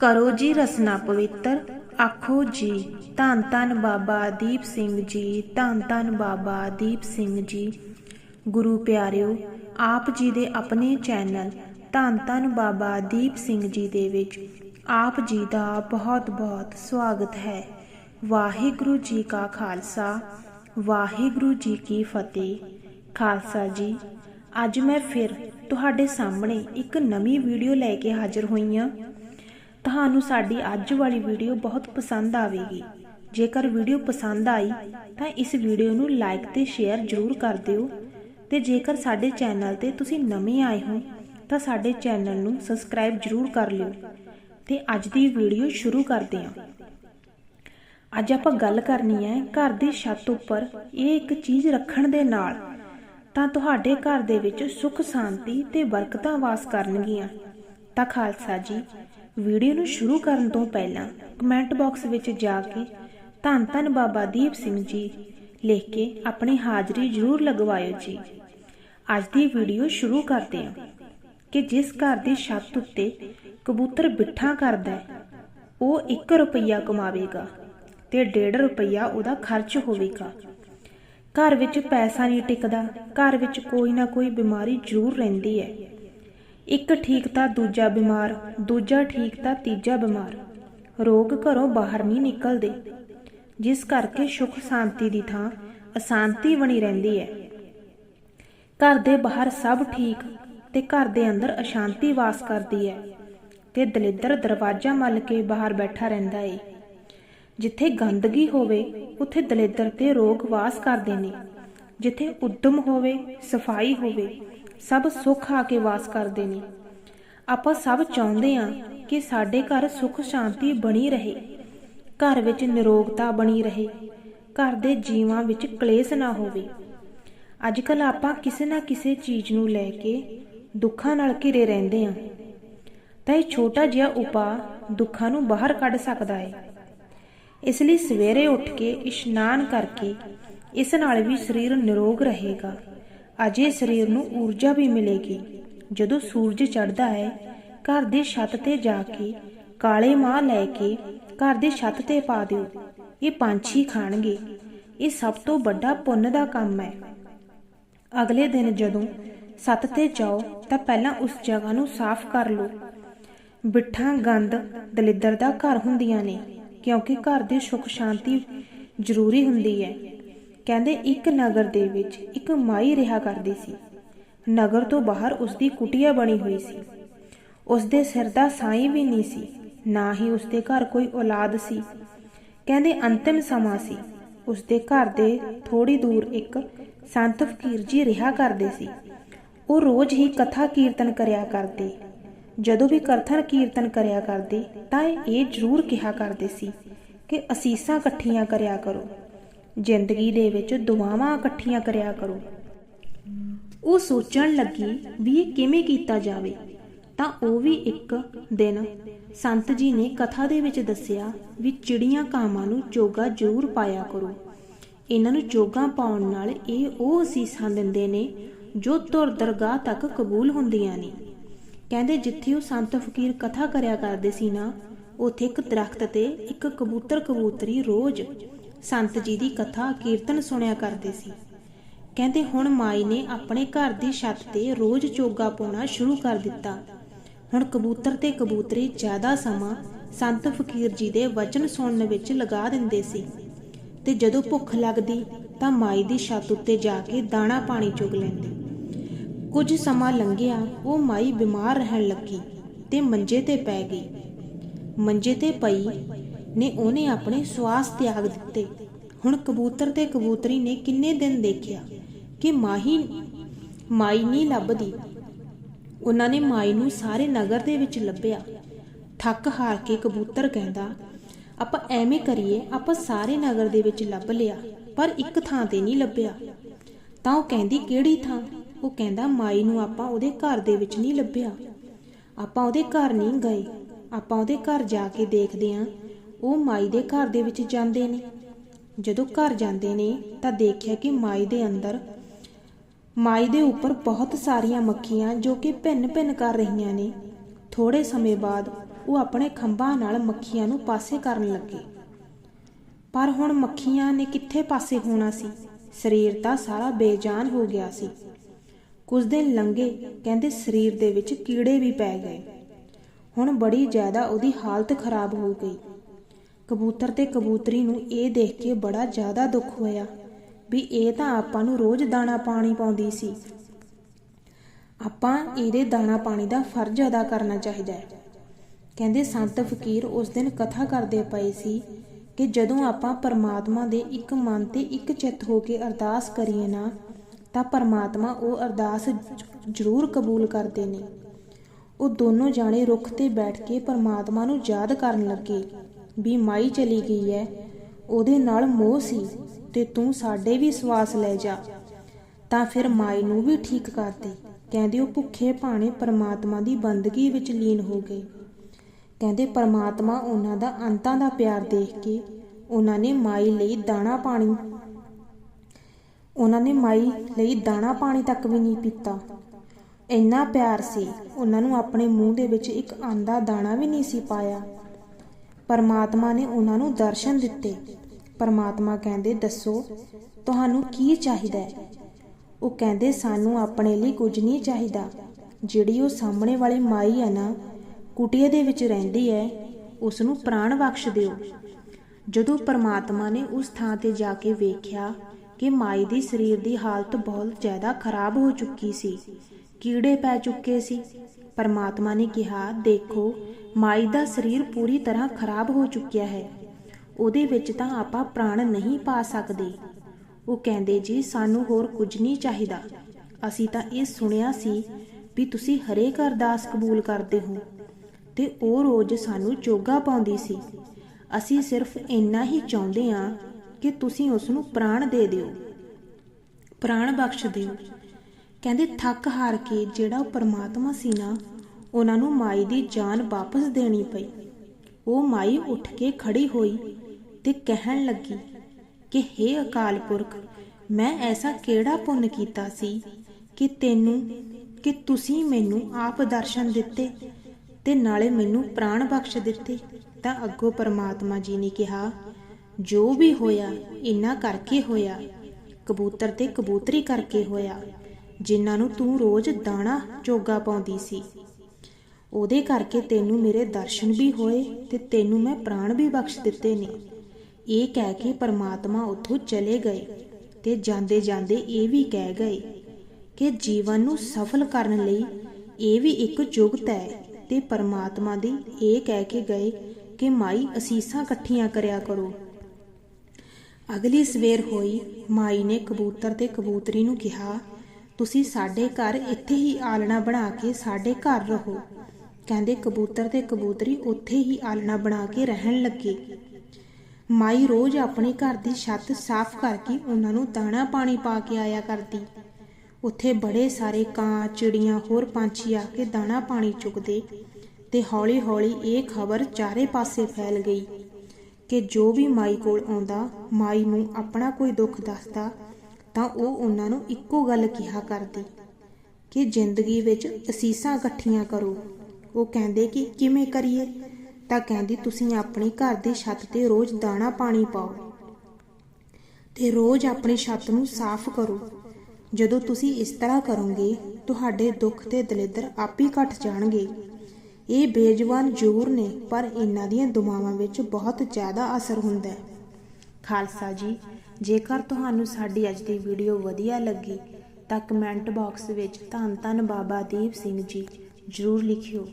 ਕਰੋ ਜੀ ਰਸਨਾ ਪਵਿੱਤਰ, ਆਖੋ ਜੀ, ਧੰਨ ਧੰਨ ਬਾਬਾ ਦੀਪ ਸਿੰਘ ਜੀ, ਧੰਨ ਧੰਨ ਬਾਬਾ ਦੀਪ ਸਿੰਘ ਜੀ। ਗੁਰੂ ਪਿਆਰਿਓ, ਆਪ ਜੀ ਦੇ ਆਪਣੇ ਚੈਨਲ ਧੰਨ ਧੰਨ ਬਾਬਾ ਦੀਪ ਸਿੰਘ ਜੀ ਦੇ ਵਿੱਚ ਆਪ ਜੀ ਦਾ ਬਹੁਤ ਬਹੁਤ ਸਵਾਗਤ ਹੈ। ਵਾਹਿਗੁਰੂ ਜੀ ਕਾ ਖਾਲਸਾ, ਵਾਹਿਗੁਰੂ ਜੀ ਕੀ ਫਤਿਹ। ਖਾਲਸਾ ਜੀ, ਅੱਜ ਮੈਂ ਫਿਰ ਤੁਹਾਡੇ ਸਾਹਮਣੇ ਇੱਕ ਨਵੀਂ ਵੀਡੀਓ ਲੈ ਕੇ ਹਾਜ਼ਰ ਹੋਈ ਹਾਂ। ਤੁਹਾਨੂੰ ਸਾਡੀ ਅੱਜ ਵਾਲੀ ਵੀਡੀਓ ਬਹੁਤ ਪਸੰਦ ਆਵੇਗੀ। ਜੇਕਰ ਵੀਡੀਓ ਪਸੰਦ ਆਈ, ਤਾਂ ਇਸ ਵੀਡੀਓ ਨੂੰ ਲਾਈਕ ਤੇ ਸ਼ੇਅਰ ਜ਼ਰੂਰ ਕਰ ਦਿਓ। ਤੇ ਜੇਕਰ ਸਾਡੇ ਚੈਨਲ ਤੇ ਤੁਸੀਂ ਨਵੇਂ ਆਏ ਹੋ, ਤਾਂ ਸਾਡੇ ਚੈਨਲ ਨੂੰ ਸਬਸਕ੍ਰਾਈਬ ਜ਼ਰੂਰ ਕਰ ਲਿਓ। ਤੇ ਅੱਜ ਦੀ ਵੀਡੀਓ ਸ਼ੁਰੂ ਕਰਦੇ ਹਾਂ। ਅੱਜ ਆਪਾਂ ਗੱਲ ਕਰਨੀ ਹੈ ਘਰ ਦੀ ਛੱਤ ਉੱਪਰ ਇਹ ਇੱਕ ਚੀਜ਼ ਰੱਖਣ ਦੇ ਨਾਲ। ਤਾਂ ਤੁਹਾਡੇ ਘਰ ਦੇ ਵਿੱਚ ਸੁੱਖ ਸ਼ਾਂਤੀ ਤੇ ਬਰਕਤਾਂ ਵਾਸ ਕਰਨਗੀਆਂ। ਤਾਂ ਖਾਲਸਾ ਜੀ ਵੀਡੀਓ ਨੂੰ ਸ਼ੁਰੂ ਕਰਨ ਤੋਂ ਪਹਿਲਾਂ ਕਮੈਂਟ ਬਾਕਸ ਵਿੱਚ ਜਾ ਕੇ ਧੰਨ ਧੰਨ ਬਾਬਾ ਦੀਪ ਸਿੰਘ ਜੀ ਲਿਖ ਕੇ ਆਪਣੀ ਹਾਜ਼ਰੀ ਜ਼ਰੂਰ ਲਗਵਾਇਓ ਜੀ। ਅੱਜ ਦੀ ਵੀਡੀਓ ਸ਼ੁਰੂ ਕਰਦੇ ਹਾਂ ਕਿ ਜਿਸ ਘਰ ਦੀ ਛੱਤ ਉੱਤੇ ਕਬੂਤਰ ਬਿੱਠਾ ਕਰਦਾ ਹੈ, ਉਹ 1 ਰੁਪਈਆ ਕਮਾਵੇਗਾ ਤੇ 1.5 ਰੁਪਈਆ ਉਹਦਾ ਖਰਚ ਹੋਵੇਗਾ। ਘਰ ਵਿੱਚ ਪੈਸਾ ਨਹੀਂ ਟਿਕਦਾ, ਘਰ ਵਿੱਚ ਕੋਈ ਨਾ ਕੋਈ ਬਿਮਾਰੀ ਜ਼ਰੂਰ ਰਹਿੰਦੀ ਹੈ। ਇੱਕ ਠੀਕ ਤਾਂ ਦੂਜਾ ਬਿਮਾਰ, ਦੂਜਾ ਠੀਕ ਤਾਂ ਤੀਜਾ ਬਿਮਾਰ। ਰੋਗ ਘਰੋਂ ਬਾਹਰ ਨਹੀਂ ਨਿਕਲਦੇ। ਜਿਸ ਕਰਕੇ ਸੁੱਖ ਸ਼ਾਂਤੀ ਦੀ ਥਾਂ ਅਸ਼ਾਂਤੀ ਬਣੀ ਰਹਿੰਦੀ ਹੈ। ਘਰ ਦੇ ਬਾਹਰ ਸਭ ਠੀਕ ਤੇ ਘਰ ਦੇ ਅੰਦਰ ਅਸ਼ਾਂਤੀ ਵਾਸ ਕਰਦੀ ਹੈ ਤੇ ਦਲਿੱਦਰ ਦਰਵਾਜ਼ਾ ਮੱਲ ਕੇ ਬਾਹਰ ਬੈਠਾ ਰਹਿੰਦਾ ਏ। ਜਿੱਥੇ ਗੰਦਗੀ ਹੋਵੇ, ਉੱਥੇ ਦਲਿੱਦਰ ਤੇ ਰੋਗ ਵਾਸ ਕਰਦੇ ਨੇ। ਜਿੱਥੇ ਉਦਮ ਹੋਵੇ, ਸਫ਼ਾਈ ਹੋਵੇ ਸਭ ਸੁੱਖ ਆ ਕੇ ਵਾਸ ਕਰਦੇ ਨੇ। ਆਪਾਂ ਸਭ ਚਾਹੁੰਦੇ ਹਾਂ ਕਿ ਸਾਡੇ ਘਰ ਸੁੱਖ ਸ਼ਾਂਤੀ ਬਣੀ ਰਹੇ। ਘਰ ਵਿੱਚ ਨਿਰੋਗਤਾ ਬਣੀ ਰਹੇ। ਘਰ ਦੇ ਜੀਵਾਂ ਵਿੱਚ ਕਲੇਸ਼ ਨਾ ਹੋਵੇ। ਅੱਜ ਕੱਲ ਆਪਾਂ ਕਿਸੇ ਨਾ ਕਿਸੇ ਚੀਜ਼ ਨੂੰ ਲੈ ਕੇ ਦੁੱਖਾਂ ਨਾਲ ਘਿਰੇ ਰਹਿੰਦੇ ਹਾਂ। ਤਾਂ ਇਹ ਛੋਟਾ ਜਿਹਾ ਉਪਾਅ ਦੁੱਖਾਂ ਨੂੰ ਬਾਹਰ ਕੱਢ ਸਕਦਾ ਹੈ। ਇਸ ਲਈ ਸਵੇਰੇ ਉੱਠ ਕੇ ਇਸ਼ਨਾਨ ਕਰਕੇ ਇਸ ਨਾਲ ਵੀ ਸਰੀਰ ਨਿਰੋਗ ਰਹੇਗਾ। ਅਜੇ ਸਰੀਰ ਨੂੰ ਊਰਜਾ ਵੀ ਮਿਲੇਗੀ। ਜਦੋਂ ਸੂਰਜ ਚੜ੍ਹਦਾ ਹੈ, ਘਰ ਦੀ ਛੱਤ ਤੇ ਜਾ ਕੇ ਕਾਲੇ ਮਾਹ ਲੈ ਕੇ ਘਰ ਦੀ ਛੱਤ ਤੇ ਪਾ ਦਿਓ। ਇਹ ਪੰਛੀ ਖਾਣਗੇ। ਇਹ ਸਭ ਤੋਂ ਵੱਡਾ ਪੁੰਨ ਦਾ ਕੰਮ ਹੈ। ਅਗਲੇ ਦਿਨ ਜਦੋਂ ਸੱਤ ਤੇ ਜਾਓ, ਤਾਂ ਪਹਿਲਾਂ ਉਸ ਜਗ੍ਹਾ ਨੂੰ ਸਾਫ਼ ਕਰ ਲਓ। ਬਿੱਠਾਂ, ਗੰਦ, ਦਲਿੱਦਰ ਦਾ ਘਰ ਹੁੰਦੀਆਂ ਨੇ, ਕਿਉਂਕਿ ਘਰ ਦੀ ਸੁਖ ਸ਼ਾਂਤੀ ਜ਼ਰੂਰੀ ਹੁੰਦੀ ਹੈ। ਕਹਿੰਦੇ ਇੱਕ ਨਗਰ ਦੇ ਵਿੱਚ ਇੱਕ ਮਾਈ ਰਿਹਾ ਕਰਦੀ ਸੀ। ਨਗਰ ਤੋਂ ਬਾਹਰ ਉਸ ਦੀ ਕੁਟੀਆ ਬਣੀ ਹੋਈ ਸੀ। ਉਸ ਦੇ ਸਿਰ ਦਾ ਸਾਈਂ ਵੀ ਨਹੀਂ ਸੀ, ਨਾ ਹੀ ਉਸ ਦੇ ਘਰ ਕੋਈ ਔਲਾਦ ਸੀ। ਕਹਿੰਦੇ ਅੰਤਿਮ ਸਮਾਂ ਸੀ। ਉਸ ਦੇ ਘਰ ਦੇ ਥੋੜੀ ਦੂਰ ਇੱਕ ਸੰਤ ਫਕੀਰ ਜੀ ਰਿਹਾ ਕਰਦੇ ਸੀ। ਉਹ ਰੋਜ਼ ਹੀ ਕਥਾ ਕੀਰਤਨ ਕਰਿਆ ਕਰਦੇ। ਜਦੋਂ ਵੀ ਕਰਥਨ ਕੀਰਤਨ ਕਰਿਆ ਕਰਦੇ, ਤਾਂ ਇਹ ਜ਼ਰੂਰ ਕਿਹਾ ਕਰਦੇ ਸੀ ਕਿ ਅਸੀਸਾਂ ਇਕੱਠੀਆਂ ਕਰਿਆ ਕਰੋ। ਜ਼ਿੰਦਗੀ ਦੇ ਵਿੱਚ ਦੁਆਵਾਂ ਇਕੱਠੀਆਂ ਕਰਿਆ ਕਰੋ। ਉਹ ਸੋਚਣ ਲੱਗੀ ਵੀ ਇਹ ਕਿਵੇਂ ਕੀਤਾ ਜਾਵੇ। ਤਾਂ ਉਹ ਵੀ ਇੱਕ ਦਿਨ ਸੰਤ ਜੀ ਨੇ ਕਥਾ ਦੇ ਵਿੱਚ ਦੱਸਿਆ ਵੀ ਚਿੜੀਆਂ ਕਾਵਾਂ ਨੂੰ ਚੋਗਾ ਜ਼ਰੂਰ ਪਾਇਆ ਕਰੋ। ਇਹਨਾਂ ਨੂੰ ਚੋਗਾ ਪਾਉਣ ਨਾਲ ਇਹ ਉਹ ਅਸੀਸਾਂ ਦਿੰਦੇ ਨੇ ਜੋ ਤੁਰ ਦਰਗਾਹ ਤੱਕ ਕਬੂਲ ਹੁੰਦੀਆਂ ਨੇ। ਕਹਿੰਦੇ ਜਿੱਥੇ ਉਹ ਸੰਤ ਫਕੀਰ ਕਥਾ ਕਰਿਆ ਕਰਦੇ ਸੀ ਨਾ, ਉਥੇ ਇੱਕ ਦਰਖਤ ਤੇ ਇੱਕ ਕਬੂਤਰ ਕਬੂਤਰੀ ਰੋਜ਼ ਸੰਤ ਜੀ ਦੀ ਕਥਾ, ਕੀਰਤਨ ਸੁਣਿਆ ਕਰਦੇ ਸੀ। ਕਹਿੰਦੇ ਹੁਣ ਮਾਈ ਨੇ ਆਪਣੇ ਘਰ ਦੀ ਛੱਤ ਤੇ ਰੋਜ਼ ਚੋਗਾ ਪਾਉਣਾ ਸ਼ੁਰੂ ਕਰ ਦਿੱਤਾ। ਹੁਣ ਕਬੂਤਰ ਤੇ ਕਬੂਤਰੀ ਜ਼ਿਆਦਾ ਸਮਾਂ ਸੰਤ ਫਕੀਰ ਜੀ ਦੇ ਵਚਨ ਸੁਣਨ ਵਿੱਚ ਲਗਾ ਦਿੰਦੇ ਸੀ। ਤੇ ਜਦੋਂ ਭੁੱਖ ਲੱਗਦੀ ਤਾਂ ਮਾਈ ਦੀ ਛੱਤ ਉੱਤੇ ਜਾ ਕੇ ਦਾਣਾ ਪਾਣੀ ਚੁਗ ਲੈਂਦੇ। ਕੁਝ ਸਮਾਂ ਲੰਘਿਆ, ਉਹ ਮਾਈ ਬਿਮਾਰ ਰਹਿਣ ਲੱਗੀ ਤੇ ਮੰਜੇ ਤੇ ਪੈ ਗਈ। ਮੰਜੇ ਤੇ ਪਈ ਨੇ ਉਹਨੇ ਆਪਣੇ ਸਵਾਸ ਤਿਆਗ ਦਿੱਤੇ। ਹੁਣ ਕਬੂਤਰ ਤੇ ਕਬੂਤਰੀ ਨੇ ਕਿੰਨੇ ਦਿਨ ਦੇਖਿਆ ਕਿ ਮਾਹੀ, ਮਾਈ ਨਹੀਂ ਲੱਭਦੀ। ਉਹਨਾਂ ਨੇ ਮਾਈ ਨੂੰ ਸਾਰੇ ਨਗਰ ਦੇ ਵਿੱਚ ਲੱਭਿਆ। ਥੱਕ ਹਾਰ ਕੇ ਕਬੂਤਰ ਕਹਿੰਦਾ, ਆਪਾਂ ਐਵੇਂ ਕਰੀਏ, ਆਪਾਂ ਸਾਰੇ ਨਗਰ ਦੇ ਵਿੱਚ ਲੱਭ ਲਿਆ, ਪਰ ਇੱਕ ਥਾਂ ਤੇ ਨਹੀਂ ਲੱਭਿਆ। ਤਾਂ ਉਹ ਕਹਿੰਦੀ, ਕਿਹੜੀ ਥਾਂ? ਉਹ ਕਹਿੰਦਾ, ਮਾਈ ਨੂੰ ਆਪਾਂ ਉਹਦੇ ਘਰ ਦੇ ਵਿੱਚ ਨਹੀਂ ਲੱਭਿਆ। ਆਪਾਂ ਉਹਦੇ ਘਰ ਨਹੀਂ ਗਏ। ਆਪਾਂ ਉਹਦੇ ਘਰ ਜਾ ਕੇ ਦੇਖਦੇ ਆਂ ਉਹ ਮਾਈ ਦੇ ਘਰ ਦੇ ਵਿੱਚ ਜਾਂਦੇ ਨੇ। ਜਦੋਂ ਘਰ ਜਾਂਦੇ ਨੇ ਤਾਂ ਦੇਖਿਆ ਕਿ ਮਾਈ ਦੇ ਅੰਦਰ, ਮਾਈ ਦੇ ਉੱਪਰ ਬਹੁਤ ਸਾਰੀਆਂ ਮੱਖੀਆਂ ਜੋ ਕਿ ਭਿੰਨ ਭਿੰਨ ਕਰ ਰਹੀਆਂ ਨੇ। ਥੋੜੇ ਸਮੇਂ ਬਾਅਦ ਉਹ ਆਪਣੇ ਖੰਭਾਂ ਨਾਲ ਮੱਖੀਆਂ ਨੂੰ ਪਾਸੇ ਕਰਨ ਲੱਗੇ। ਪਰ ਹੁਣ ਮੱਖੀਆਂ ਨੇ ਕਿੱਥੇ ਪਾਸੇ ਹੋਣਾ ਸੀ? ਸਰੀਰ ਤਾਂ ਸਾਰਾ ਬੇਜਾਨ ਹੋ ਗਿਆ ਸੀ। ਕੁਝ ਦਿਨ ਲੰਘੇ, ਕਹਿੰਦੇ ਸਰੀਰ ਦੇ ਵਿੱਚ ਕੀੜੇ ਵੀ ਪੈ ਗਏ। ਹੁਣ ਬੜੀ ਜ਼ਿਆਦਾ ਉਹਦੀ ਹਾਲਤ ਖਰਾਬ ਹੋ ਗਈ। ਕਬੂਤਰ ਤੇ ਕਬੂਤਰੀ ਨੂੰ ਇਹ ਦੇਖ ਕੇ ਬੜਾ ਜ਼ਿਆਦਾ ਦੁੱਖ ਹੋਇਆ ਵੀ ਇਹ ਤਾਂ ਆਪਾਂ ਨੂੰ ਰੋਜ਼ ਦਾਣਾ ਪਾਣੀ ਪਾਉਂਦੀ ਸੀ। ਆਪਾਂ ਇਹਦੇ ਦਾਣਾ ਪਾਣੀ ਦਾ ਫਰਜ਼ ਅਦਾ ਕਰਨਾ ਚਾਹੀਦਾ ਹੈ। ਕਹਿੰਦੇ ਸੰਤ ਫਕੀਰ ਉਸ ਦਿਨ ਕਥਾ ਕਰਦੇ ਪਏ ਸੀ ਕਿ ਜਦੋਂ ਆਪਾਂ ਪਰਮਾਤਮਾ ਦੇ ਇੱਕ ਮਨ ਤੇ ਇੱਕ ਚਿੱਤ ਹੋ ਕੇ ਅਰਦਾਸ ਕਰੀਏ ਨਾ, ਤਾਂ ਪਰਮਾਤਮਾ ਉਹ ਅਰਦਾਸ ਜ਼ਰੂਰ ਕਬੂਲ ਕਰਦੇ ਨੇ। ਉਹ ਦੋਨੋਂ ਜਾਣੇ ਰੁੱਖ ਤੇ ਬੈਠ ਕੇ ਪਰਮਾਤਮਾ ਨੂੰ ਯਾਦ ਕਰਨ ਲੱਗੇ। ਵੀ ਮਾਈ ਚਲੀ ਗਈ ਹੈ ਉਹਦੇ ਨਾਲ ਮੋਹ ਸੀ ਤੇ ਤੂੰ ਸਾਡੇ ਵੀ ਸਵਾਸ ਲੈ ਜਾ। ਤਾਂ ਫਿਰ ਮਾਈ ਨੂੰ ਵੀ ਠੀਕ ਕਰ ਦੇ ਕਹਿੰਦੇ ਉਹ ਭੁੱਖੇ ਭਾਣੇ ਪਰਮਾਤਮਾ ਦੀ ਬੰਦਗੀ ਵਿੱਚ ਲੀਨ ਹੋ ਗਏ। ਕਹਿੰਦੇ ਪਰਮਾਤਮਾ ਉਹਨਾਂ ਦਾ ਅੰਤਾਂ ਦਾ ਪਿਆਰ ਦੇਖ ਕੇ ਉਹਨਾਂ ਨੇ ਮਾਈ ਲਈ ਦਾਣਾ ਪਾਣੀ ਉਹਨਾਂ ਨੇ ਮਾਈ ਲਈ ਦਾਣਾ ਪਾਣੀ ਤੱਕ ਵੀ ਨਹੀਂ ਪੀਤਾ। ਇੰਨਾ ਪਿਆਰ ਸੀ। ਉਹਨਾਂ ਨੂੰ ਆਪਣੇ ਮੂੰਹ ਦੇ ਵਿੱਚ ਇੱਕ ਆਂਦਾ ਦਾਣਾ ਵੀ ਨਹੀਂ ਸੀ ਪਾਇਆ। ਪਰਮਾਤਮਾ ਨੇ ਉਹਨਾਂ ਨੂੰ ਦਰਸ਼ਨ ਦਿੱਤੇ। ਪਰਮਾਤਮਾ ਕਹਿੰਦੇ, ਦੱਸੋ, ਤੁਹਾਨੂੰ ਕੀ ਚਾਹੀਦਾ ਹੈ? ਉਹ ਕਹਿੰਦੇ, ਸਾਨੂੰ ਆਪਣੇ ਲਈ ਕੁਝ ਨਹੀਂ ਚਾਹੀਦਾ। ਜਿਹੜੀ ਉਹ ਸਾਹਮਣੇ ਵਾਲੀ ਮਾਈ ਹੈ ਨਾ, ਕੁਟੀਏ ਦੇ ਵਿੱਚ ਰਹਿੰਦੀ ਹੈ ਉਸ ਨੂੰ ਪ੍ਰਾਣ ਬਖਸ਼ ਦਿਓ। ਜਦੋਂ ਪਰਮਾਤਮਾ ਨੇ ਉਸ ਥਾਂ ਤੇ ਜਾ ਕੇ ਵੇਖਿਆ ਕਿ ਮਾਈ ਦੀ ਸਰੀਰ ਦੀ ਹਾਲਤ ਬਹੁਤ ਜ਼ਿਆਦਾ ਖਰਾਬ ਹੋ ਚੁੱਕੀ ਸੀ, ਕੀੜੇ ਪੈ ਚੁੱਕੇ ਸੀ, ਪਰਮਾਤਮਾ ਨੇ ਕਿਹਾ, ਦੇਖੋ ਮਾਈ ਦਾ ਸਰੀਰ ਪੂਰੀ ਤਰ੍ਹਾਂ ਖਰਾਬ ਹੋ ਚੁੱਕਿਆ ਹੈ। ਉਹਦੇ ਵਿੱਚ ਤਾਂ ਆਪਾਂ ਪ੍ਰਾਣ ਨਹੀਂ ਪਾ ਸਕਦੇ। ਉਹ ਕਹਿੰਦੇ, ਜੀ, ਸਾਨੂੰ ਹੋਰ ਕੁਝ ਨਹੀਂ ਚਾਹੀਦਾ। ਅਸੀਂ ਤਾਂ ਇਹ ਸੁਣਿਆ ਸੀ ਵੀ ਤੁਸੀਂ ਹਰੇਕ ਅਰਦਾਸ ਕਬੂਲ ਕਰਦੇ ਹੋ। ਤੇ ਉਹ ਰੋਜ਼ ਸਾਨੂੰ ਚੋਗਾ ਪਾਉਂਦੀ ਸੀ। ਅਸੀਂ ਸਿਰਫ ਇੰਨਾ ਹੀ ਚਾਹੁੰਦੇ ਹਾਂ ਕਿ ਤੁਸੀਂ ਉਸ ਨੂੰ ਪ੍ਰਾਣ ਦੇ ਦਿਓ। ਪ੍ਰਾਣ ਬਖਸ਼ ਦਿਓ। ਕਹਿੰਦੇ, ਥੱਕ ਹਾਰ ਕੇ ਜਿਹੜਾ ਉਹ ਪਰਮਾਤਮਾ ਸੀ ਨਾ ਉਹਨਾਂ ਨੂੰ ਮਾਈ ਦੀ ਜਾਨ ਵਾਪਸ ਦੇਣੀ ਪਈ। ਉਹ ਮਾਈ ਉੱਠ ਕੇ ਖੜੀ ਹੋਈ ਤੇ ਕਹਿਣ ਲੱਗੀ ਕਿ हे ਅਕਾਲ ਪੁਰਖ, ਮੈਂ ਐਸਾ ਕਿਹੜਾ ਪੁੰਨ ਕੀਤਾ ਸੀ ਕਿ ਤੈਨੂੰ, ਕਿ ਤੁਸੀਂ ਮੈਨੂੰ ਆਪ ਦਰਸ਼ਨ ਦਿੱਤੇ ਤੇ ਨਾਲੇ ਮੈਨੂੰ ਪ੍ਰਾਣ ਬਖਸ਼ ਦਿੱਤੇ। ਤਾਂ ਅੱਗੋਂ ਪਰਮਾਤਮਾ ਜੀ ਨੇ ਕਿਹਾ, ਜੋ ਵੀ ਹੋਇਆ, ਇੰਨਾ ਕਰਕੇ ਹੋਇਆ, ਕਬੂਤਰ ਤੇ ਕਬੂਤਰੀ ਕਰਕੇ ਹੋਇਆ, ਜਿਨ੍ਹਾਂ ਨੂੰ ਤੂੰ ਰੋਜ਼ ਦਾਣਾ ਚੋਗਾ ਪਾਉਂਦੀ ਸੀ। ਉਹਦੇ ਕਰਕੇ ਤੈਨੂੰ ਮੇਰੇ ਦਰਸ਼ਨ ਵੀ ਹੋਏ ਤੇ ਤੈਨੂੰ ਮੈਂ ਪ੍ਰਾਣ ਵੀ ਬਖਸ਼ ਦਿੱਤੇ ਨੇ। ਇਹ ਕਹਿ ਕੇ ਪਰਮਾਤਮਾ ਉੱਥੋਂ ਚਲੇ ਗਏ ਤੇ ਜਾਂਦੇ ਜਾਂਦੇ ਇਹ ਵੀ ਕਹਿ ਗਏ ਕਿ ਜੀਵਨ ਨੂੰ ਸਫਲ ਕਰਨ ਲਈ ਇਹ ਵੀ ਇੱਕ ਜੁਗਤ ਹੈ ਤੇ ਪਰਮਾਤਮਾ ਦੀ ਇਹ ਕਹਿ ਕੇ ਗਏ ਕਿ ਮਾਈ ਅਸੀਸਾਂ ਇਕੱਠੀਆਂ ਕਰਿਆ ਕਰੋ। ਅਗਲੀ ਸਵੇਰ ਹੋਈ ਮਾਈ ਨੇ ਕਬੂਤਰ ਤੇ ਕਬੂਤਰੀ ਨੂੰ ਕਿਹਾ, ਤੁਸੀਂ ਸਾਡੇ ਘਰ ਇੱਥੇ ਹੀ ਆਲਣਾ ਬਣਾ ਕੇ ਸਾਡੇ ਘਰ ਰਹੋ। ਕਹਿੰਦੇ ਕਬੂਤਰ ਤੇ ਕਬੂਤਰੀ ਉੱਥੇ ਹੀ ਆਲਣਾ ਬਣਾ ਕੇ ਰਹਿਣ ਲੱਗੇ। ਮਾਈ ਰੋਜ਼ ਆਪਣੇ ਘਰ ਦੀ ਛੱਤ ਸਾਫ਼ ਕਰਕੇ ਉਹਨਾਂ ਨੂੰ ਦਾਣਾ ਪਾਣੀ ਪਾ ਕੇ ਆਇਆ ਕਰਦੀ। ਉੱਥੇ ਬੜੇ ਸਾਰੇ ਕਾਂ, ਚਿੜੀਆਂ ਹੋਰ ਪੰਛੀ ਆ ਕੇ ਦਾਣਾ ਪਾਣੀ ਚੁਗਦੇ ਤੇ ਹੌਲੀ-ਹੌਲੀ ਇਹ ਖਬਰ ਚਾਰੇ ਪਾਸੇ ਫੈਲ ਗਈ ਕਿ ਜੋ ਵੀ ਮਾਈ ਕੋਲ ਆਉਂਦਾ, ਮਾਈ ਨੂੰ ਆਪਣਾ ਕੋਈ ਦੁੱਖ ਦੱਸਦਾ ਤਾਂ ਉਹ ਉਹਨਾਂ ਨੂੰ ਇੱਕੋ ਗੱਲ ਕਿਹਾ ਕਰਦੀ ਕਿ ਜ਼ਿੰਦਗੀ ਵਿੱਚ ਅਸੀਸਾਂ ਇਕੱਠੀਆਂ ਕਰੋ। ਉਹ ਕਹਿੰਦੇ ਕਿ ਕਿਵੇਂ ਕਰੀਏ? ਤਾਂ ਕਹਿੰਦੀ, ਤੁਸੀਂ ਆਪਣੀ ਘਰ ਦੀ ਛੱਤ ਤੇ ਰੋਜ਼ ਦਾਣਾ ਪਾਣੀ ਪਾਓ ਤੇ ਰੋਜ਼ ਆਪਣੀ ਛੱਤ ਨੂੰ ਸਾਫ਼ ਕਰੋ। ਜਦੋਂ ਤੁਸੀਂ ਇਸ ਤਰ੍ਹਾਂ ਕਰੋਗੇ, ਤੁਹਾਡੇ ਦੁੱਖ ਤੇ ਦਲਿੱਦਰ ਆਪ ਹੀ ਘਟ ਜਾਣਗੇ। ਇਹ ਬੇਜਵਾਨ ਜ਼ਰੂਰ ਨੇ, ਪਰ ਇਹਨਾਂ ਦੀਆਂ ਦੁਆਵਾਂ ਵਿੱਚ ਬਹੁਤ ਜ਼ਿਆਦਾ ਅਸਰ ਹੁੰਦਾ ਹੈ। ਖਾਲਸਾ ਜੀ, ਜੇਕਰ ਤੁਹਾਨੂੰ ਸਾਡੀ ਅੱਜ ਦੀ ਵੀਡੀਓ ਵਧੀਆ ਲੱਗੀ, ਤਾਂ ਕਮੈਂਟ ਬਾਕਸ ਵਿੱਚ ਧੰਨ ਧੰਨ ਬਾਬਾ ਦੀਪ ਸਿੰਘ ਜੀ ਜ਼ਰੂਰ ਲਿਖਿਓ।